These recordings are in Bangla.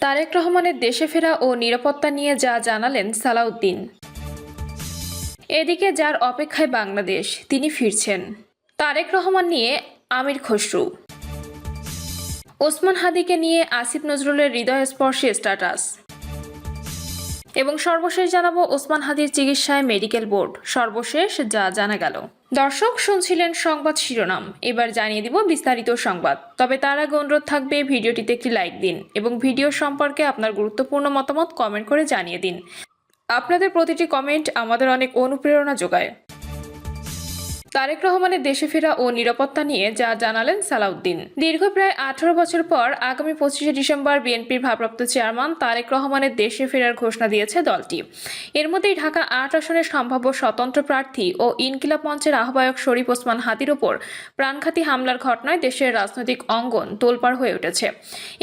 তারেক রহমানের দেশে ফেরা ও নিরাপত্তা নিয়ে যা জানালেন সালাউদ্দিন। এদিকে যার অপেক্ষায় বাংলাদেশ, তিনি ফিরছেন। তারেক রহমান নিয়ে আমির খসরু। ওসমান হাদিকে নিয়ে আসিফ নজরুলের হৃদয়স্পর্শী স্ট্যাটাস। এবং সর্বশেষ জানাব ওসমান হাদির চিকিৎসায় মেডিকেল বোর্ড। সর্বশেষ যা জানা গেল। দর্শক, শুনছিলেন সংবাদ শিরোনাম। এবার জানিয়ে দিব বিস্তারিত সংবাদ। তবে তার আগে অনুরোধ থাকবে, ভিডিওটিতে একটি লাইক দিন এবং ভিডিও সম্পর্কে আপনার গুরুত্বপূর্ণ মতামত কমেন্ট করে জানিয়ে দিন। আপনাদের প্রতিটি কমেন্ট আমাদের অনেক অনুপ্রেরণা যোগায়। তারেক রহমানের দেশে ফেরা ও নিরাপত্তা নিয়ে যা জানালেন সালাউদ্দিন। দীর্ঘ প্রায় আঠারো বছর পর আগামী পঁচিশে ডিসেম্বর বিএনপির ভারপ্রাপ্ত চেয়ারম্যান তারেক রহমানের দেশে ফেরার ঘোষণা দিয়েছে দলটি। এর মধ্যেই ঢাকা আট আসনের সম্ভাব্য স্বতন্ত্র প্রার্থী ও ইনকিলাব মঞ্চের আহ্বায়ক শরীফ ওসমান হাতির ওপর প্রাণঘাতী হামলার ঘটনায় দেশের রাজনৈতিক অঙ্গন তোলপাড় হয়ে উঠেছে।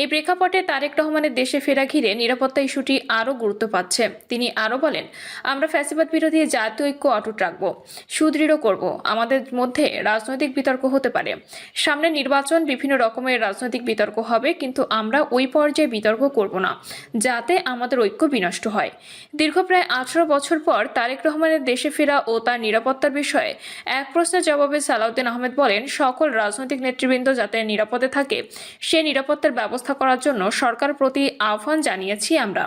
এই প্রেক্ষাপটে তারেক রহমানের দেশে ফেরা ঘিরে নিরাপত্তা ইস্যুটি আরও গুরুত্ব পাচ্ছে। তিনি আরও বলেন, আমরা ফ্যাসিবাদ বিরোধী জাতীয় ঐক্য অটুট রাখব, সুদৃঢ় করব। আমাদের মধ্যে রাজনৈতিক বিতর্ক হতে পারে। সামনে নির্বাচন বিভিন্ন রকমের রাজনৈতিক বিতর্ক হবে, কিন্তু আমরা ওই পর্যায়ে বিতর্ক করব না, যাতে আমাদের ঐক্য বিনষ্ট হয়। দীর্ঘ প্রায় আঠারো বছর পর তারেক রহমানের দেশে ফেরা ও তার নিরাপত্তার বিষয়ে এক প্রশ্নের জবাবে সালাউদ্দিন আহমেদ বলেন, সকল রাজনৈতিক নেতৃবৃন্দ যাতে নিরাপদে থাকে, সে নিরাপত্তার ব্যবস্থা করার জন্য সরকার প্রতি আহ্বান জানিয়েছি আমরা।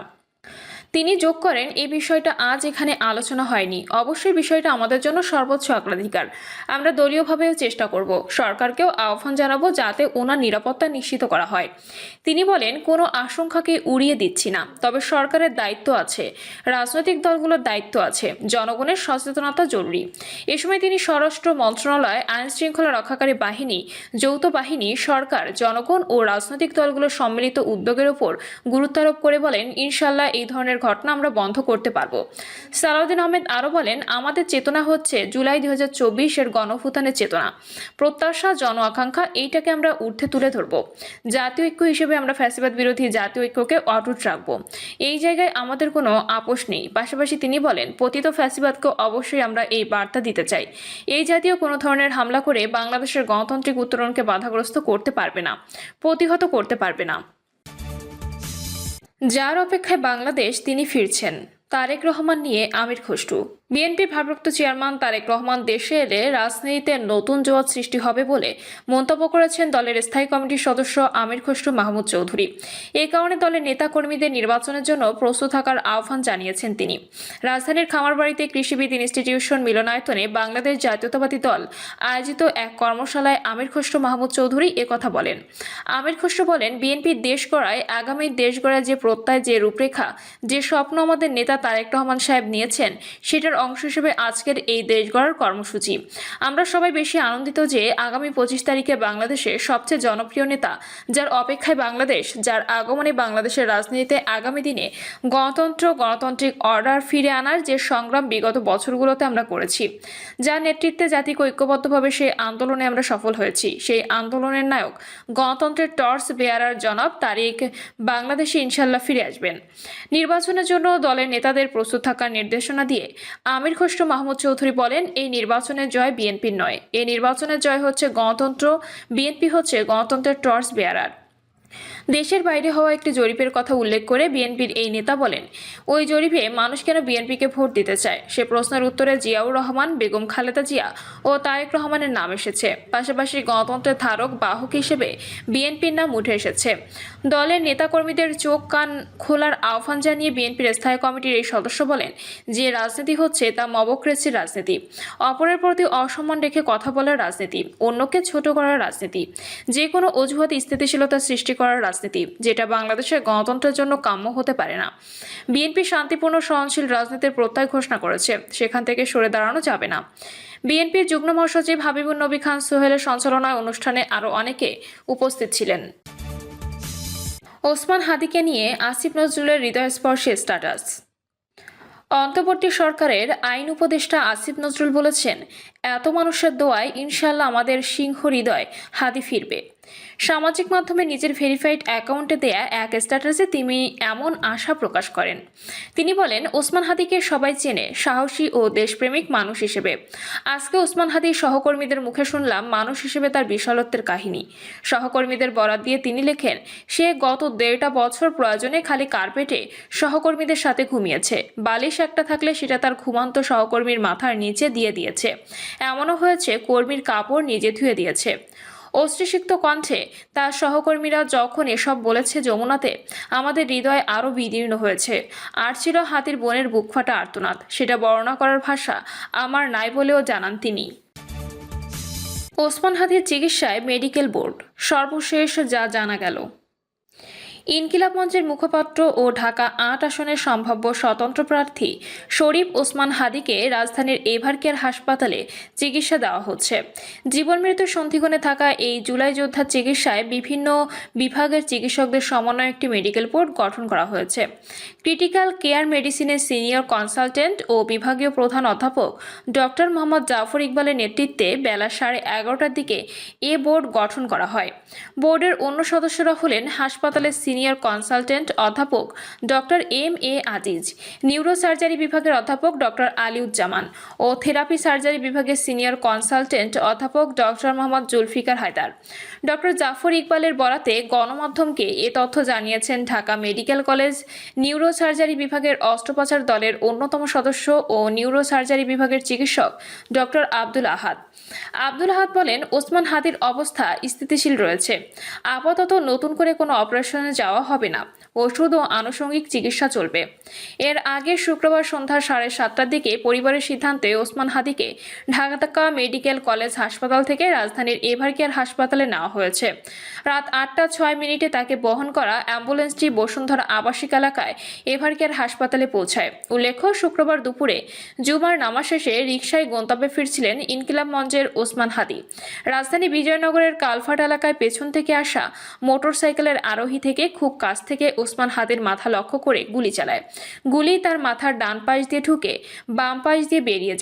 তিনি যোগ করেন এই বিষয়টা আজ এখানে আলোচনা হয়নি। অবশ্যই বিষয়টা আমাদের জন্য সর্বোচ্চ অগ্রাধিকার। আমরা দলীয়ভাবেও চেষ্টা করব। সরকারকেও আহ্বান জানাব যাতে ওনার নিরাপত্তা নিশ্চিত করা হয়। তিনি বলেন, কোনো আশঙ্কাকে উড়িয়ে দিচ্ছি না। তবে সরকারের দায়িত্ব আছে। রাজনৈতিক দলগুলোর দায়িত্ব আছে। জনগণের সচেতনতা জরুরি। এ সময় তিনি স্বরাষ্ট্র মন্ত্রণালয় আইন শৃঙ্খলা রক্ষাকারী বাহিনী, যৌথ বাহিনী, সরকার, জনগণ ও রাজনৈতিক দলগুলোর সম্মিলিত উদ্যোগের ওপর গুরুত্ব আরোপ করে বলেন ইনশাল্লাহ এই ধরনের ঘটনা আমরা বন্ধ করতে পারব। সালাউদ্দিন আহমেদ আরও বলেন, আমাদের চেতনা হচ্ছে জুলাই দুই হাজার চব্বিশের গণভূতানের চেতনা। প্রত্যাশা, জন আকাঙ্ক্ষা, এইটাকে আমরা ঊর্ধ্বে তুলে ধরব। জাতীয় ঐক্য হিসেবে আমরা ফ্যাসিবাদ বিরোধী জাতীয় ঐক্যকে অটুট রাখব। এই জায়গায় আমাদের কোনো আপোষ নেই। পাশাপাশি তিনি বলেন, পতিত ফ্যাসিবাদকে অবশ্যই আমরা এই বার্তা দিতে চাই। এই জাতীয় কোনো ধরনের হামলা করে বাংলাদেশের গণতান্ত্রিক উত্তরণকে বাধাগ্রস্ত করতে পারবে না, প্রতিহত করতে পারবে না। যার অপেক্ষায় বাংলাদেশ তিনি ফিরছেন। তারেক রহমান নিয়ে আমির খসরু। বিএনপি ভারপ্রাপ্ত চেয়ারম্যান তারেক রহমান দেশে এলে রাজনীতিতে নতুন জোয়ার সৃষ্টি হবে বলে মন্তব্য করেছেন দলের স্থায়ী কমিটির সদস্য আমির খসরু মাহমুদ চৌধুরী। এই কারণে দলের নেতাকর্মীদের নির্বাচনের জন্য প্রস্তুত থাকার আহ্বান জানিয়েছেন তিনি। রাজধানীর খামারবাড়িতে কৃষিবিদ ইনস্টিটিউশন মিলনায়তনে বাংলাদেশ জাতীয়তাবাদী দল আয়োজিত এক কর্মশালায় আমির খসরু মাহমুদ চৌধুরী কথা বলেন। আমির খসরু বলেন, বিএনপি দেশ গড়ায়, আগামী দেশ গড়ায় যে প্রত্যয়, যে রূপরেখা, যে স্বপ্ন আমাদের নেতা তারেক রহমান সাহেব নিয়েছেন, সেটার অংশ হিসেবে আজকের এই দেশ গড়ার কর্মসূচি। আমরা সবাই বেশি আনন্দিত যে আগামী পঁচিশ তারিখে বাংলাদেশে সবচেয়ে জনপ্রিয় নেতা, যার অপেক্ষায় বাংলাদেশ, যার আগমনে বাংলাদেশের রাজনীতিতে আগামী দিনে গণতন্ত্র, গণতান্ত্রিক অর্ডার ফিরে আনার যে সংগ্রাম বিগত বছরগুলোতে আমরা করেছি, যার নেতৃত্বে জাতিকে ঐক্যবদ্ধভাবে সেই আন্দোলনে আমরা সফল হয়েছি। সেই আন্দোলনের নায়ক, গণতন্ত্রের টর্চ বেয়ারার জনাব তারিক, বাংলাদেশে ইনশাল্লাহ ফিরে আসবেন। নির্বাচনের জন্য দলের নেতাদের প্রস্তুত থাকার নির্দেশনা দিয়ে আমির খসরু মাহমুদ চৌধুরী বলেন, এই নির্বাচনের জয় বিএনপির নয়। এই নির্বাচনের জয় হচ্ছে গণতন্ত্র, বিএনপি হচ্ছে গণতন্ত্রের টর্চ বেয়ারার দেশের বাইরে হওয়া একটি জরিপের কথা উল্লেখ করে বিএনপির এই নেতা বলেন, ওই জরিপে মানুষ কেন বিএনপিকে ভোট দিতে চায়? সে প্রশ্নের উত্তরে জিয়াউর রহমান, বেগম খালেদা জিয়া ও তারেক রহমানের নাম এসেছে। পাশাপাশি গণতন্ত্রের ধারক বাহক হিসেবে বিএনপির নাম উঠে এসেছে। দলের নেতাকর্মীদের চোখ কান খোলার আহ্বান জানিয়ে বিএনপির স্থায়ী কমিটির এই সদস্য বলেন, যে রাজনীতি হচ্ছে তা মবক্রেসির রাজনীতি। অপরের প্রতি অসম্মান রেখে কথা বলার রাজনীতি, অন্যকে ছোট করার রাজনীতি। যে কোনো অজুহাতে স্থিতিশীলতা সৃষ্টি করার রাজনীতি। যেটা বাংলাদেশের গণতন্ত্রের জন্য কাম্য হতে পারে না। বিএনপি শান্তিপূর্ণ, সহনশীল রাজনীতির প্রত্যয় ঘোষণা করেছে। সেখান থেকে সরে দাঁড়ানো যাবে না। বিএনপির যুগ্ম মহাসচিব হাবিবুর নবী খান সোহেলের সঞ্চালনায় অনুষ্ঠানে আরও অনেকে উপস্থিত ছিলেন। ওসমান হাদিকে নিয়ে আসিফ নজরুলের হৃদয়স্পর্শী স্ট্যাটাস। অন্তর্বর্তী সরকারের আইন উপদেষ্টা আসিফ নজরুল বলেছেন এত মানুষের দোয়ায় ইনশাল্লাহ আমাদের সিংহ হৃদয় হাদি ফিরবে। সামাজিক মাধ্যমে নিজের ভেরিফাইড অ্যাকাউন্টে দেয়া এক স্ট্যাটাসে তিনি এমন আশা প্রকাশ করেন। তিনি বলেন, ওসমান হাদিকে সবাই চেনে, সাহসী ও দেশপ্রেমিক মানুষ হিসেবে। আজকে ওসমান হাদির সহকর্মীদের মুখে শুনলাম মানুষ হিসেবে তার বিশালত্বের কাহিনী। সহকর্মীদের বরাত দিয়ে তিনি লেখেন, সে গত দেড়টা বছর প্রয়োজনে খালি কার্পেটে সহকর্মীদের সাথে ঘুমিয়েছে। বালিশ একটা থাকলে সেটা তার ঘুমান্ত সহকর্মীর মাথার নিচে দিয়ে দিয়েছে। এমনও হয়েছে, কর্মীর কাপড় নিজে ধুয়ে দিয়েছে। অশ্রুসিক্ত কণ্ঠে তার সহকর্মীরা যখন এসব বলেছে যমুনাতে, আমাদের হৃদয় আরও বিদীর্ণ হয়েছে। আর ছিল হাতির বোনের বুক ফাটা আর্তনাদ। সেটা বর্ণনা করার ভাষা আমার নাই বলেও জানান তিনি। ওসমান হাদির চিকিৎসায় মেডিকেল বোর্ড। সর্বশেষ যা জানা গেল। ইনকিলাব মঞ্চের মুখপাত্র ও ঢাকা আট আসনের সম্ভাব্য স্বতন্ত্র প্রার্থী শরীফ ওসমান হাদিকে রাজধানীর এভার কেয়ার হাসপাতালে চিকিৎসা দেওয়া হচ্ছে। জীবন মৃত্যুর সন্ধিগণে থাকা এই জুলাই যোদ্ধার চিকিৎসায় বিভিন্ন বিভাগের চিকিৎসকদের সমন্বয়ে একটি মেডিকেল বোর্ড গঠন করা হয়েছে। ক্রিটিক্যাল কেয়ার মেডিসিনের সিনিয়র কনসালটেন্ট ও বিভাগীয় প্রধান অধ্যাপক ডক্টর মোহাম্মদ জাফর ইকবালের নেতৃত্বে বেলা সাড়ে এগারোটার দিকে এ বোর্ড গঠন করা হয়। বোর্ডের অন্য সদস্যরা হলেন হাসপাতালের সিনিয়র কনসালটেন্ট অধ্যাপক doctor M A Aziz, neurosurgery বিভাগের অধ্যাপক ডক্টর আলিউজ্জামান ও থেরাপি সার্জারি বিভাগের সিনিয়র কনসালটেন্ট অধ্যাপক ডক্টর মোহাম্মদ জুলফিকার হায়দার। ডক্টর জাফর ইকবালের বরাতে গণমাধ্যমকে এ তথ্য জানিয়েছেন ঢাকা মেডিকেল কলেজ, নিউরোসার্জারি বিভাগের অস্ত্রোপচার দলের অন্যতম সদস্য ও নিউরোসার্জারি বিভাগের চিকিৎসক ডক্টর আব্দুল আহাদ। আব্দুল আহাদ বলেন, ওসমান হাদির অবস্থা স্থিতিশীল রয়েছে। আপাতত নতুন করে কোনো অপারেশনে যাওয়া হবে না। ওষুধ ও আনুষঙ্গিক চিকিৎসা চলবে। এর আগে শুক্রবার সন্ধ্যা সাড়ে সাতটার দিকে পরিবারের সিদ্ধান্তে ওসমান হাদিকে ঢাকা মেডিকেল কলেজ হাসপাতাল থেকে রাজধানীর এভারকেয়ার হাসপাতালে নেওয়া হয়েছে। রাত আটটা ছয় মিনিটে তাকে বহন করা অ্যাম্বুলেন্সটি বসুন্ধরা আবাসিক এলাকায় এভারকেয়ার হাসপাতালে পৌঁছায়। উল্লেখ্য, শুক্রবার দুপুরে জুমার নামা শেষে রিকশায় গন্তব্যে ফিরছিলেন ইনকিলাব মঞ্চের ওসমান হাদি। রাজধানী বিজয়নগরের কালফাট এলাকায় পেছন থেকে আসা মোটরসাইকেলের আরোহী থেকে খুব কাছ থেকে ওসমান হাতের মাথা লক্ষ্য করে গুলি চালায়। গুলি তার মাথার ডান পাশ দিয়ে ঢুকে বাম পাশ দিয়ে বেরিয়ে যায়।